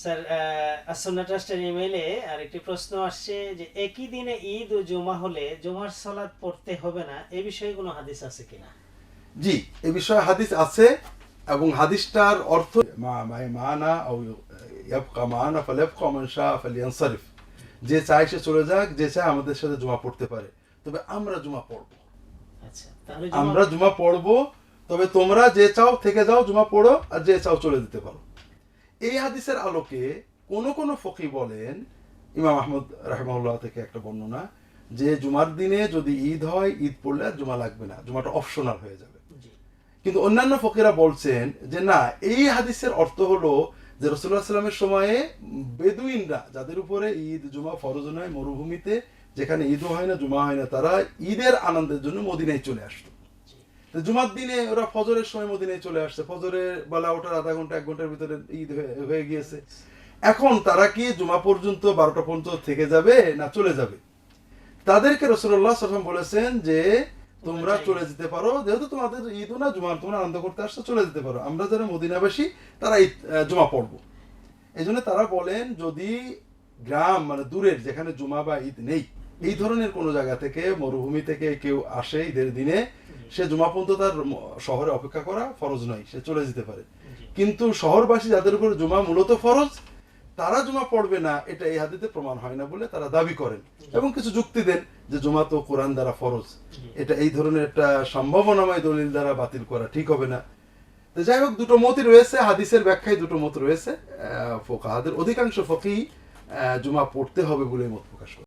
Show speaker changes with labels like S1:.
S1: Sir আসন্না ট্রাস্টের ইমেইলে আরেকটি প্রশ্ন আসছে যে একই দিনে ঈদ ও জুমা হলে জুমার সালাত পড়তে হবে না এই বিষয়ে কোনো হাদিস আছে কিনা?
S2: জি এ বিষয়ে হাদিস আছে এবং হাদিসটার অর্থ মানা ও ইয়াবকা মানা মান ফালিয়ানসারিফ। যে চায় সে চলে যাক যে চায় আমাদের সাথে জুমা পড়তে পারে। তবে আমরা জুমা পড়ব।
S1: আচ্ছা তাহলে
S2: আমরা জুমা পড়ব তবে তোমরা যে চাও থেকে যাও জুমা পড়ো আর যে চাও চলে দিতে পারো। এই হাদিসের আলোকে কোন কোন ফকি বলেন ইমাম আহমদ রাহমাহুল্লাহ থেকে একটা বর্ণনা যে জুমার দিনে যদি ঈদ হয় ঈদ পড়লে আর জুমা লাগবে না জুমাটা অপশনাল হয়ে যাবে। কিন্তু অন্যান্য ফকিরা বলছেন যে না এই হাদিসের অর্থ হলো যে রসুল্লাহ সাল্লামের সময়ে বেদুইনরা যাদের উপরে ঈদ জুমা ফরজ নয় মরুভূমিতে যেখানে ঈদও হয় না জুমা হয় না তারা ঈদের আনন্দের জন্য মদিনায় চলে আসতো। জুমার দিনে ওরা ফজরের সময় মদিনায় চলে আসছে। ফজরের বেলা ওঠার আধা ঘণ্টা এক ঘণ্টার ভিতরে ঈদ হয়ে- গিয়েছে। এখন তারা কি জুমা পর্যন্ত বারোটা পর্যন্ত থেকে যাবে না চলে যাবে? তাদেরকে রসুল্লাহ সাল্লাম বলেছেন যে তোমরা চলে যেতে পারো। যেহেতু তোমাদের ঈদও না জুমা তোমরা আনন্দ করতে আসছো চলে যেতে পারো। আমরা যারা মদিনাবাসী তারা ঈদ জুমা পড়ব। এই জন্য তারা বলেন যদি গ্রাম মানে দূরের যেখানে জুমা বা ঈদ নেই এই ধরনের কোনো জায়গা থেকে মরুভূমি থেকে কেউ আসে ঈদের দিনে সে জুমা পর্যন্ত তার শহরে অপেক্ষা করা ফরজ নয় সে চলে যেতে পারে। কিন্তু শহরবাসী যাদের উপর জুমা মূলত ফরজ তারা জুমা পড়বে না এটা এই হাদিতে প্রমাণ হয় না বলে তারা দাবি করেন। এবং কিছু যুক্তি দেন যে জুমা তো কোরআন দ্বারা ফরজ। এটা এই ধরনের একটা সম্ভাবনাময় দলিল দ্বারা বাতিল করা ঠিক হবে না। তো যাই হোক দুটো মতই রয়েছে হাদিসের ব্যাখ্যায় দুটো মত রয়েছে। ফোকাহাদের অধিকাংশ ফকি জুমা পড়তে হবে বলে মত প্রকাশ করে